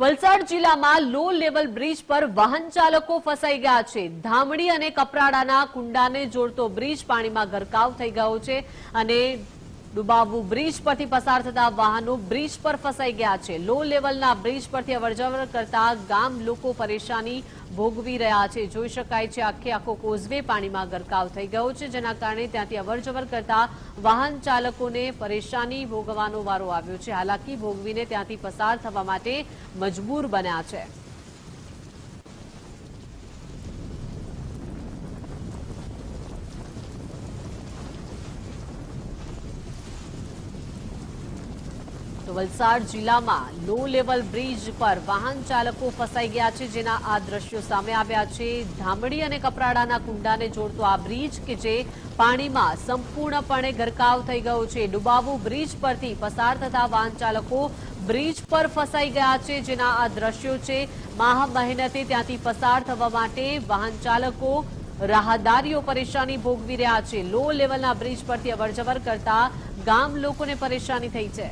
વલસાડ જિલ્લામાં low level bridge પર વાહન ચાલકો ફસાઈ ગયા છે. ધામડી અને કપરાડાના કુંડાને જોડતો બ્રિજ પાણીમાં ગરકાવ થઈ ગયો છે અને ડુબાવું બ્રિજ પરથી પસાર થતા વાહનો બ્રિજ પર ફસાઈ ગયા છે. લો લેવલના બ્રિજ પરથી અવરજવર કરતા ગામ લોકો પરેશાની ભોગવી રહ્યા છે. જોઈ શકાય છે આખે આખો કોઝવે પાણીમાં ગરકાવ થઈ ગયો છે, જેના કારણે ત્યાંથી અવરજવર કરતા વાહન ચાલકોને પરેશાની ભોગવવાનો વારો આવ્યો છે. હાલાકી ભોગવીને ત્યાંથી પસાર થવા માટે મજબૂર બન્યા છે. તો વલસાડ જિલ્લામાં લો લેવલ બ્રિજ પર વાહન ચાલકો ફસાઈ ગયા છે, જેના આ દ્રશ્યો સામે આવ્યા છે. ધામડી અને કપરાડાના કુંડાને જોડતો આ બ્રિજ કે જે પાણીમાં સંપૂર્ણપણે ગરકાવ થઈ ગયો છે. ડુબાવુ બ્રિજ પરથી પસાર થતા વાહન ચાલકો બ્રિજ પર ફસાઈ ગયા છે, જેના આ દ્રશ્યો છે. મહામહેનતે મહેનતે ત્યાંથી પસાર થવા માટે વાહન ચાલકો રાહદારીઓ પરેશાની ભોગવી રહ્યા છે. લો લેવલના બ્રિજ પરથી અવરજવર કરતા ગામ લોકોને પરેશાની થઈ છે.